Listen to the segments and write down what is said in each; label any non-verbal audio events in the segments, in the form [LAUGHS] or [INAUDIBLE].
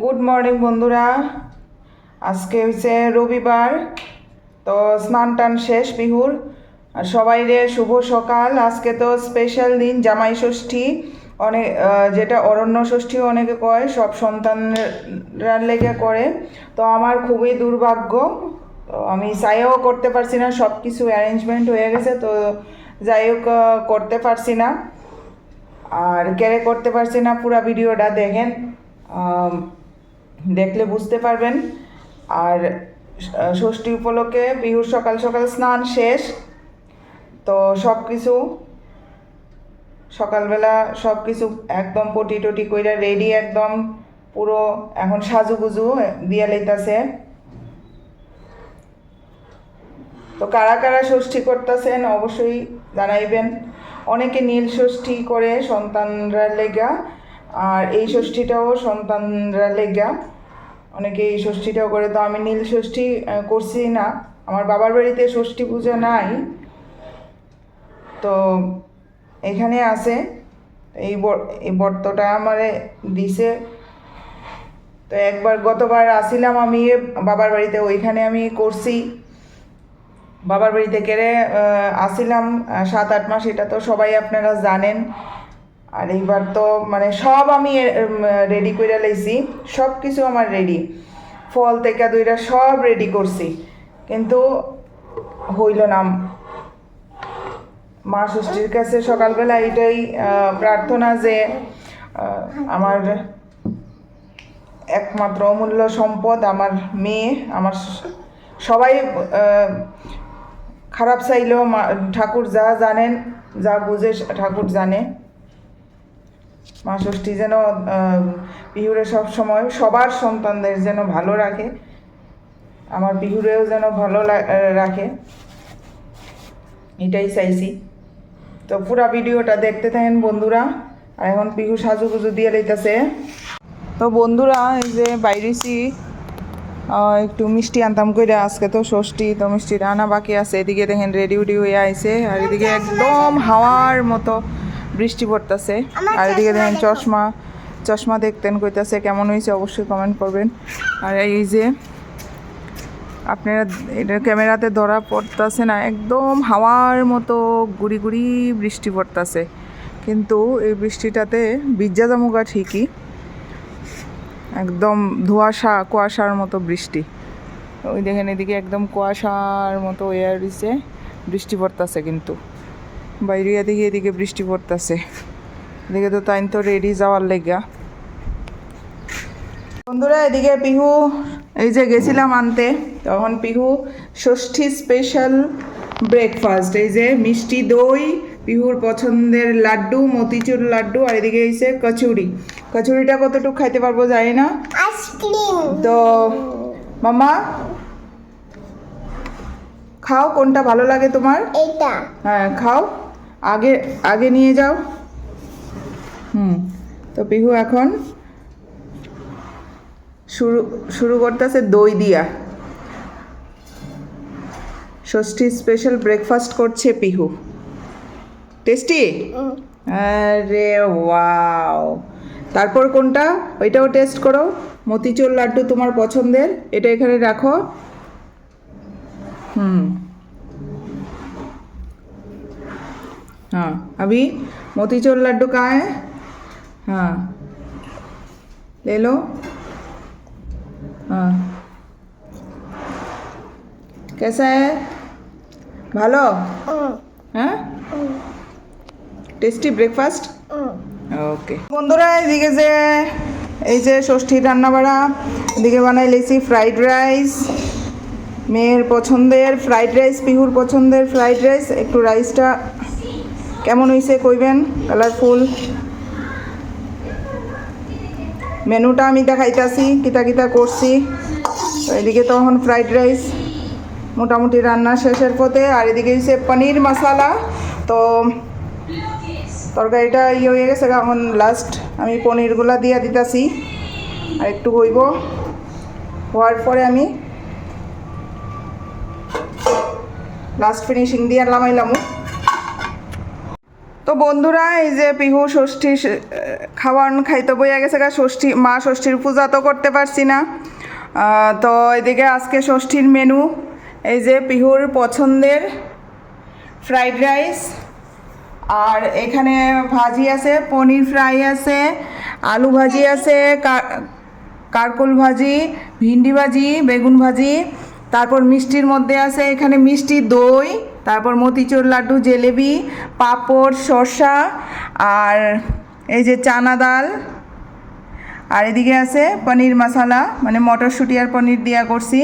Good morning বন্ধুরা। আজকে হচ্ছে রবিবার, তো স্নান টান শেষ, বিহুর। আর সবাই রে, শুভ সকাল। আজকে তো স্পেশাল দিন, জামাই ষষ্ঠী। অনেক যেটা অরণ্য ষষ্ঠীও অনেকে কয়, সব সন্তানরা লেগে করে। তো আমার খুবই দুর্ভাগ্য। তো আমি চাইও করতে পারছি না সব কিছু অ্যারেঞ্জমেন্ট হয়ে গেছে, তো যাই হোক করতে পারছি না। আর কেড়ে করতে পারছি না পুরো ভিডিওটা, দেখেন। দেখলে বুঝতে পারবেন। আর ষষ্ঠী উপলক্ষে বিহুর সকাল সকাল স্নান শেষ। তো সব কিছু সকালবেলা সব কিছু একদম পটি টটি কইরা রেডি একদম পুরো এখন সাজুগুজু দিয়া লইতাছে। তো কারা কারা ষষ্ঠী করতেছেন অবশ্যই জানাইবেন। অনেকে নীল ষষ্ঠী করে সন্তানরা লেগা, আর এই ষষ্ঠীটাও সন্তানরা লেগা। অনেকে এই ষষ্ঠীটাও করে, তো আমি নীল ষষ্ঠী করছি না। আমার বাবার বাড়িতে ষষ্ঠী পুজো নাই। তো এখানে আছে, এই এই বর্তটা আমারে দিছে। তো একবার গতবার আসিলাম আমি, বাবার বাড়িতে, ওইখানে আমি করছি। বাবার বাড়িতে কেড়ে আসিলাম সাত আট মাস, এটা তো সবাই আপনারা জানেন। আর এইবার তো মানে সব আমি রেডি করে লাইছি সব কিছু আমার রেডি ফল থেকে দুইটা সব রেডি করছি। কিন্তু হইল না। মা ষষ্ঠীর কাছে সকালবেলা এটাই প্রার্থনা যে আমার একমাত্র অমূল্য সম্পদ, আমার মেয়ে, আমার সবাই খারাপ চাইলেও মা- ঠাকুর যা জানেন, যা বুঝে ঠাকুর জানে। মা ষষ্ঠী যেন পিহুরে সব সময় সবার সন্তানদের যেন ভালো রাখে, আমার পিহুরেও যেন ভালো রাখে, এটাই চাইছি। তো পুরা ভিডিওটা দেখতে থাকেন বন্ধুরা, আর এখন পিহু সাজুগুজু দিয়ে লইতেছে তো বন্ধুরা, এই যে বাইরেছি একটু মিষ্টি আনতাম করে আজকে তো ষষ্ঠী, তো মিষ্টি রান্না বাকি আছে, এদিকে দেখেন রেডি উডি হয়ে আইছে, আর এদিকে একদম হাওয়ার মতো বৃষ্টি পড়তেছে। আর এদিকে দেখেন চশমা চশমা দেখতেন কইতাছে কেমন হয়েছে অবশ্যই কমেন্ট করবেন। আর এই যে আপনারা এটা ক্যামেরাতে ধরা পড়তেছে না একদম হাওয়ার মতো গুড়ি গুড়ি বৃষ্টি পড়তেছে। কিন্তু এই বৃষ্টিটাতে বিজ্জা জামুগা ঠিকই একদম ধোঁয়াশা কুয়াশার মতো বৃষ্টি। ওই দেখেন এদিকে একদম কুয়াশার মতো এয়ার দিছে বৃষ্টি পড়তেছে কিন্তু। বাইরে এদিকে এদিকে বৃষ্টি পড়তেছে। এদিকে তো তাই তো রেডি যাওয়ার লেগা। বন্ধুরা এদিকে পিহু এই যে গেছিলাম আনতে তখন পিহু ষষ্ঠী স্পেশাল ব্রেকফাস্ট এই যে মিষ্টি দই পিহুর পছন্দের লাড্ডু মতিচুর লাড্ডু আর এদিকে এসে কচুরি। কচুরিটা কতটুকু খাইতে পারব জানি না। তো মামা খাও কোনটা ভালো লাগে তোমার? হ্যাঁ খাও। আগে আগে নিয়ে যাও। হুম তো পিহু এখন শুরু শুরু করতেছে দই দিয়া। ষষ্ঠী স্পেশাল ব্রেকফাস্ট করছে পিহু। টেস্টি? আরে ওয়াও। তারপর কোনটা? ওইটাও টেস্ট করো। মতিচুর লাড্ডু তোমার পছন্দের। এটা এখানে রাখো। হুম। हाँ अभी मोतीचूर लड्डू कहाँ है हाँ ले लो हाँ कैसा है ভালো উম, হ্যাঁ টেস্টি ব্রেকফাস্ট উম। ওকে বন্ধুরা এদিকে যে এই যে ষষ্ঠীর রান্নাবাড়া এদিকে বানাই লেছি ফ্রাইড রাইস মেয়ের পছন্দের ফ্রাইড রাইস পিহুর পছন্দের ফ্রাইড রাইস একটু রাইসটা কেমন হয়েছে কইবেন? কালারফুল মেনুটা আমি দেখাইতাছি, কিতা কিতা করছি। তো এদিকে তখন ফ্রাইড রাইস মোটামুটি রান্না শেষের পথে। আর এদিকে হচ্ছে পনির মশালা। তো তরকারিটা ইয়ে হয়ে গেছে এখন লাস্ট আমি পনিরগুলা দিয়া দিতাছি। আর একটু হইব। হওয়ার পরে আমি লাস্ট ফিনিশিং দিয়ে লামাইলাম। তো বন্ধুরা, এই যে পিহু ষষ্ঠী খাওয়ান খাইতে বইয়া গেছে গা, ষষ্ঠী, মা ষষ্ঠীর পূজা তো করতে পারছি না। তো এদিকে আজকে ষষ্ঠীর মেনু, এই যে পিহুর পছন্দের ফ্রাইড রাইস, আর এখানে ভাজি আছে, পনির ফ্রাই আছে, আলু ভাজি আছে কারকুল ভাজি, ভিন্ডি ভাজি, বেগুন ভাজি, তারপর মিষ্টির মধ্যে আছে এখানে মিষ্টি দই তারপর মতিচুর লাড্ডু, জেলেবি, পাঁপড়, শসা আর এই যে চানা ডাল। আর এদিকে আছে পনির মশালা মানে মটরশুঁটি আর পনির দিয়া করছি।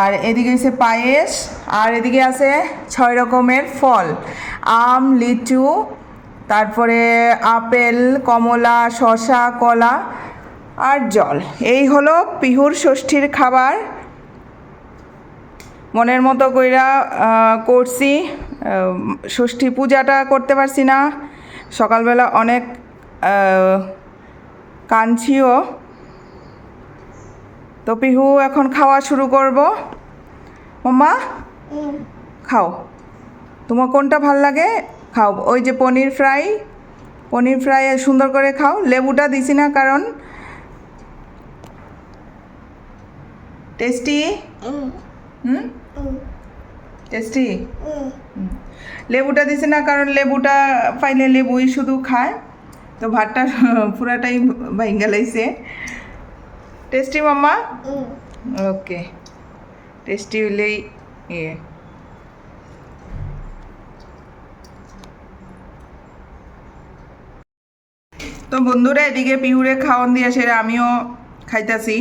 আর এদিকে আছে পায়েস, আর এদিকে আছে ছয় রকমের ফল। আম, লিচু, তারপরে আপেল, কমলা, শসা, কলা আর জল। এই হলো পিহুর ষষ্ঠীর খাবার। মনের মতো কইরা করছি। ষষ্ঠী পূজাটা করতে পারছি না। সকালবেলা অনেক কাঁদছিও তো পিহু এখন খাওয়া শুরু করব। মাম্মা? খাও। তোমার কোনটা ভালো লাগে? খাও। ওই যে পনির ফ্রাই। পনির ফ্রাই সুন্দর করে খাও। লেবুটা দিছি না কারণ টেস্টি? হুম? টেস্টি লেবুটা দিছে না কারণ লেবুটা পাইলে লেবুই শুধু খায়। তো ভাতটা [LAUGHS] পুরাটাই ভাইঙ্গা লাইছে। টেস্টি মাম্মা? ওকে টেস্টি হলেই ইয়ে। তো বন্ধুরা এদিকে পিহুরে খাওয়ান দিয়ে সেটা আমিও খাইতাছি।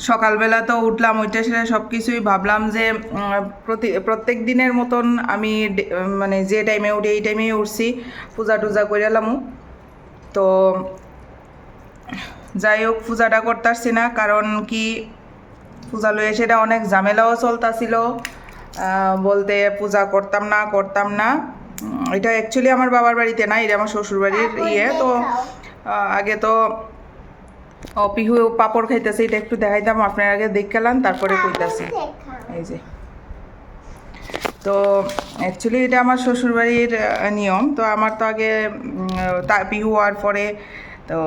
সকালবেলা তো উঠলাম ওইটা সেটা সব কিছুই ভাবলাম যে প্রতি প্রত্যেক দিনের মতন আমি মানে যে টাইমে উঠি এই টাইমেই উঠছি পূজা টুজা করে এলামও তো যাই হোক পূজাটা করতেছি না কারণ কি পূজা লয়ে সেটা অনেক ঝামেলাও চলতাছিল। বলতে পূজা করতাম না করতাম না। এটা অ্যাকচুয়ালি আমার বাবার বাড়িতে না এটা আমার শ্বশুরবাড়ির ইয়ে তো আগে তো ও পিহু পাপড় খাইতেছে এটা একটু দেখাইতাম আপনার আগে দেখলাম তারপরে কইতাছি। এই যে। তো অ্যাকচুয়ালি এটা আমার শ্বশুরবাড়ির নিয়ম তো আমার তো আগে তা পিহু হওয়ার পরে তো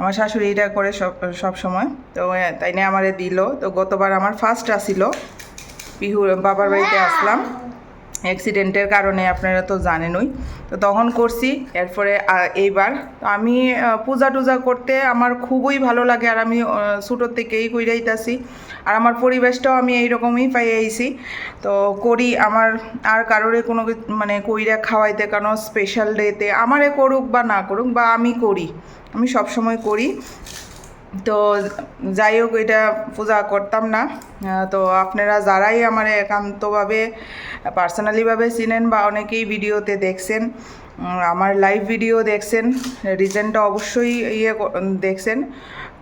আমার শাশুড়ি এটা করে সব সব সময় তো তাই নিয়ে আমারে দিল। তো গতবার আমার ফার্স্ট আসিল পিহু বাবার বাড়িতে আসলাম। অ্যাক্সিডেন্টের কারণে আপনারা তো জানেনই। তো তখন করছি, এরপরে এইবার। আমি পূজা টুজা করতে আমার খুবই ভালো লাগে আর আমি ছোটোর থেকেই কইরাইতাছি। আর আমার পরিবেশটাও আমি এইরকমই পাই আইছি তো করি, আমার আর কারোরে কোনো মানে কইরা খাওয়াইতে কেন স্পেশাল ডেতে আমারে করুক বা না করুক বা আমি করি। আমি সব সময় করি। তো যাই হোক এটা পূজা করতাম না। তো আপনারা যারাই আমার একান্তভাবে পার্সোনালিভাবে চিনেন বা অনেকেই ভিডিওতে দেখছেন আমার লাইভ ভিডিও দেখছেন রিজেন্টটা অবশ্যই ইয়ে দেখছেন।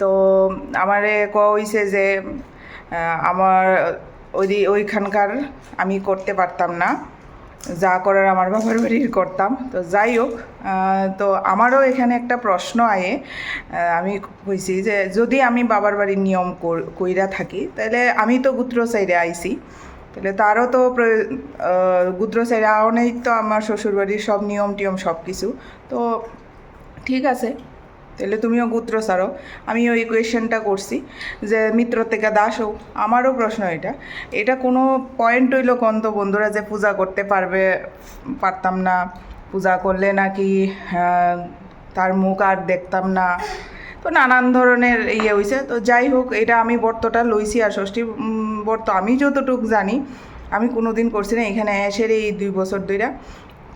তো আমারে কোয়া হইছে যে আমার ওই ওইখানকার আমি করতে পারতাম না। যা করার আমার বাবার বাড়ির করতাম। তো যাই হোক তো আমারও এখানে একটা প্রশ্ন আয়ে। আমি কইছি যে যদি আমি বাবার বাড়ির নিয়ম কইরা থাকি, তাহলে আমি তো গুত্র সাইডে আইছি। তাহলে তারও তো গুত্র সাইডে আওনেই তো আমার শ্বশুরবাড়ির সব নিয়ম টিয়ম সব কিছু তো ঠিক আছে তাহলে তুমিও গুত্র সারো। আমি ওই কোয়েশ্চেনটা করছি যে মিত্র থেকে দাস হোক, আমারও প্রশ্ন এটা। এটা কোনো পয়েন্ট হইল কোন তো বন্ধুরা যে পূজা করতে পারবে, পারতাম না। পূজা করলে নাকি তার মুখ আর দেখতাম না। তো নানান ধরনের ইয়ে হয়েছে তো যাই হোক, এটা আমি বর্তটা লইছি আর ষষ্ঠী বর্ত আমি যতটুক জানি, আমি কোনো দিন করছি না। এখানে এসে এই দুই বছর ধইরা।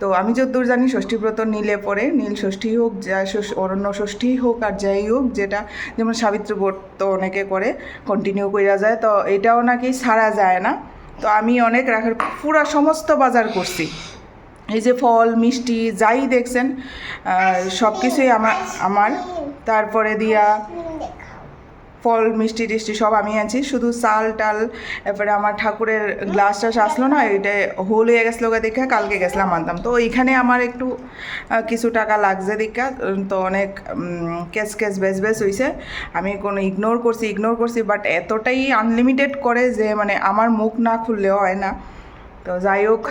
তো আমি যতদূর জানি ষষ্ঠী ব্রত নিলে পরে নীল ষষ্ঠী হোক, যা অরণ্য ষষ্ঠী হোক আর যাই হোক, যেটা যেমন সাবিত্রী ব্রত অনেকে করে কন্টিনিউ কইরা যায়, তো এটাও নাকি ছাড়া যায় না। তো আমি অনেক রাখার পুরা সমস্ত বাজার করছি। এই যে ফল, মিষ্টি, যাই দেখছেন সব কিছুই আমার আমার। তারপরে দিয়া ফল, মিষ্টি টিষ্টি সব আমি আনছি। শুধু চাল টাল এরপরে আমার ঠাকুরের গ্লাস টাস আসলো না, এটা হোল হয়ে গেছিল গা দেখা কালকে গেছিলাম আনতাম। তো এইখানে আমার একটু কিছু টাকা লাগছে দেখা তো অনেক ক্যাশ ক্যাশ বেস বেস হয়েছে আমি কোনো ইগনোর করছি ইগনোর করছি বাট এতটাই আনলিমিটেড করে যে মানে আমার মুখ না খুললেও হয় না। তো যাই হোক।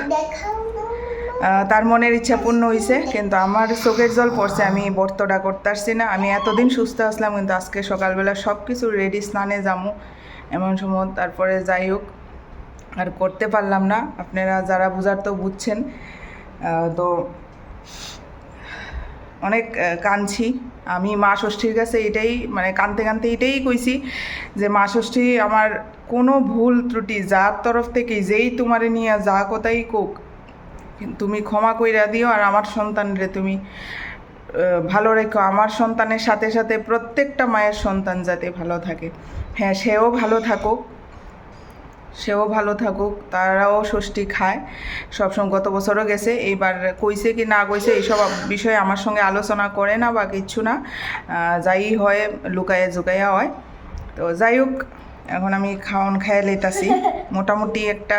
তার মনের ইচ্ছা পূর্ণ হয়েছে কিন্তু আমার চোখের জল পড়ছে, আমি বর্তটা করতে না। আমি এতদিন সুস্থ আসলাম, কিন্তু আজকে সকালবেলা সব কিছু রেডি স্নানে যামু, এমন সময়। তারপরে যাই হোক, আর করতে পারলাম না। আপনারা যারা বুঝার তো বুঝছেন তো অনেক কাঁদছি। আমি মা ষষ্ঠীর কাছে এটাই মানে কানতে কানতে এটাই কইছি যে, মা ষষ্ঠী আমার কোনো ভুল ত্রুটি, যার তরফ থেকে যেই তোমারে নিয়ে যা কোথাই কোক তুমি ক্ষমা কইরা দিও আর আমার সন্তানরে তুমি ভালো রেখো। আমার সন্তানের সাথে সাথে প্রত্যেকটা মায়ের সন্তান যাতে ভালো থাকে। হ্যাঁ সেও ভালো থাকুক, সেও ভালো থাকুক, তারাও ষষ্ঠী খায়। সবসময় গত বছরও গেছে, এইবার কইছে কি না কইছে, এইসব বিষয়ে আমার সঙ্গে আলোচনা করে না বা কিচ্ছু না। যাই হয়, লুকায়ে জুকাইয়া হয়। তো যাই হোক, এখন আমি খাওয়ান খাইয়ে লেতাছি মোটামুটি একটা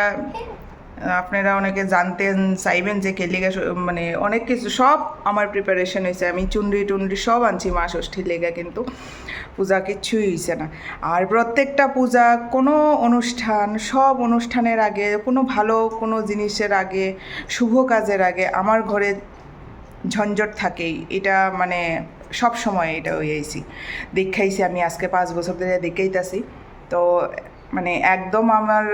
আপনারা অনেকে জানতেন, চাইবেন যে কেলিগা মানে অনেক কিছু, সব আমার প্রিপারেশন হয়েছে। আমি চুনরি টুনরি সব আনছি, মা ষষ্ঠীর লেগে কিন্তু পূজা কিচ্ছুই হয়েছে না। আর প্রত্যেকটা পূজা, কোনো অনুষ্ঠান, সব অনুষ্ঠানের আগে, কোনো ভালো কোনো জিনিসের আগে, শুভ কাজের আগে আমার ঘরে ঝঞ্ঝট থাকেই। এটা মানে সব সময় এটা হয়েছি দেখাইছি আমি, আজকে পাঁচ বছর ধরে দেখাইতাছি। তো মানে একদম আমার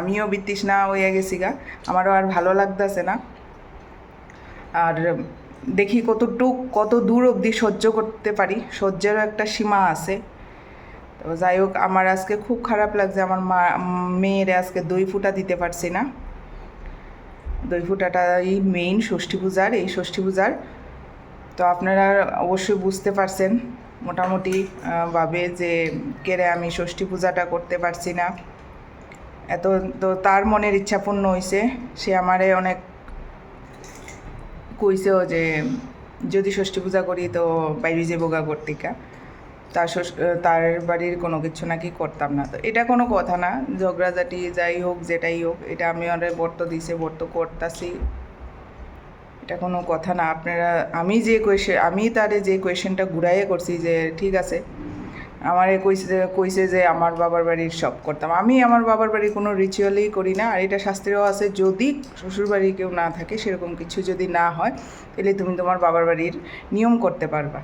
আমিও বিতৃষ্ণা হয়ে গেছি গা আমারও আর ভালো লাগতেছে না। আর দেখি কতটুক, কত দূর অবধি সহ্য করতে পারি। সহ্যেরও একটা সীমা আছে। তো যাই হোক আমার আজকে খুব খারাপ লাগছে। আমার মা, মেয়ের আজকে দই ফুটা দিতে পারছি না। দই ফুটাটা এই মেইন ষষ্ঠী পূজার। এই ষষ্ঠী পূজার তো আপনারা অবশ্যই বুঝতে পারছেন। মোটামুটি ভাবে যে কেরে আমি ষষ্ঠী পূজাটা করতে পারছি না। এত, তো তার মনের ইচ্ছা পূর্ণ হয়েছে সে আমারে অনেক কইছেও যে, যদি ষষ্ঠী পূজা করি তো বাইরে যে বোগা কর্তিকা। তার তার বাড়ির কোনো কিছু নাকি করতাম না। তো এটা কোনো কথা না। ঝগড়াঝাটি যাই হোক, যেটাই হোক, এটা আমি অনেক বর্ত দিছে, বর্ত করতাছি। এটা কোনো কথা না, আপনারা, আমি যে কোয়েশন আমি তারে যে কোয়েশনটা ঘুরাইয়ে করছি যে, ঠিক আছে, আমারে কইছে কইছে যে আমার বাবার বাড়ির সব করতাম। আমি আমার বাবার বাড়ির কোনো রিচুয়ালই করি না, আর এটা শাস্ত্রেও আছে, যদি শ্বশুরবাড়ি কেউ না থাকে, সেরকম কিছু যদি না হয়, তাহলে তুমি তোমার বাবার বাড়ির নিয়ম করতে পারবা।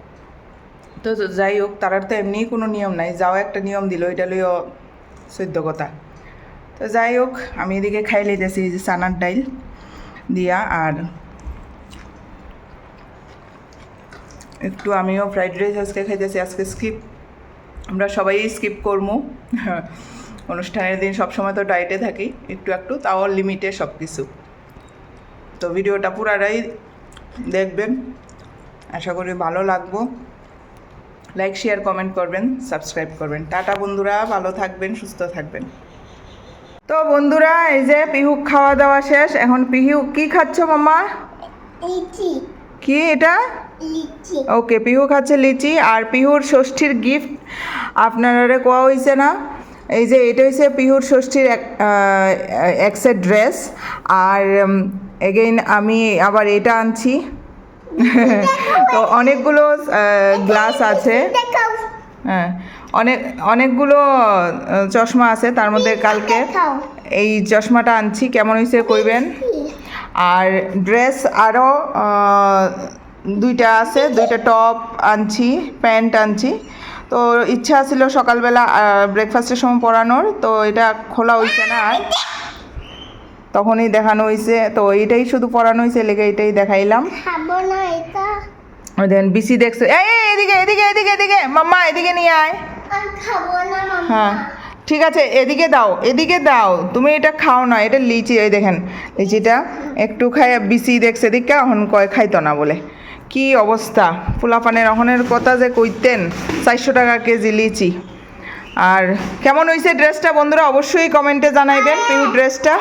তো যাই হোক, তারার তো এমনিই কোনো নিয়ম নাই, যাও একটা নিয়ম দিল, এটা লইও সদ্য কথা। তো যাই হোক, আমি এদিকে খাই যে চানার ডাইল দিয়া, আর একটু আমিও ফ্রাইড রাইস আজকে খাইতেছি আজকে স্কিপ আমরা সবাই স্কিপ করব [LAUGHS] অনুষ্ঠানের দিন সবসময় তো ডায়েটে থাকি একটু একটু তাও লিমিটে সব কিছু তো ভিডিওটা পুরাটাই দেখবেন। আশা করি ভালো লাগবো। লাইক শেয়ার কমেন্ট করবেন সাবস্ক্রাইব করবেন। টাটা বন্ধুরা ভালো থাকবেন সুস্থ থাকবেন। তো বন্ধুরা এই যে পিহুক খাওয়া দাওয়া শেষ। এখন পিহু কি খাচ্ছ মামা কি এটা? ওকে পিহু খাচ্ছে লিচি আর পিহুর ষষ্ঠীর গিফট আপনারা কোয়া হয়েছে না? এই যে এটা হচ্ছে পিহুর ষষ্ঠীর এক এক সেট ড্রেস আর এগেইন আমি আবার এটা আনছি। তো অনেকগুলো গ্লাস আছে। হ্যাঁ অনেক অনেকগুলো চশমা আছে তার মধ্যে কালকে। এই চশমাটা আনছি কেমন হয়েছে কইবেন? আর ড্রেস আরও দুইটা আছে দুইটা টপ আনছি প্যান্ট আনছি। তো ইচ্ছা ছিল সকালবেলা ব্রেকফাস্টের সময় পরানোর তো এটা খোলা হয়েছে না আর। তখনই দেখানো হয়েছে তো এইটাই শুধু পরানো হয়েছে লেগে এটাই দেখাইলাম। দেন বিসি দেখছে। এই এদিকে এদিকে এদিকে এদিকে মাম্মা এদিকে নিয়ে আয়। হ্যাঁ ঠিক আছে এদিকে দাও এদিকে দাও। তুমি এটা খাও না এটা লিচি এই দেখেন লিচিটা। একটু খাই বিসি দেখছে দিকে এখন কয় খাইতো না বলে। কি অবস্থা? ফুলাফানের অহনের কথা যে কইতেন, চারশো টাকা কেজি লিচি। আর কেমন হয়েছে ড্রেসটা বন্ধুরা অবশ্যই কমেন্টে জানাইবেন, পিউ ড্রেসটা।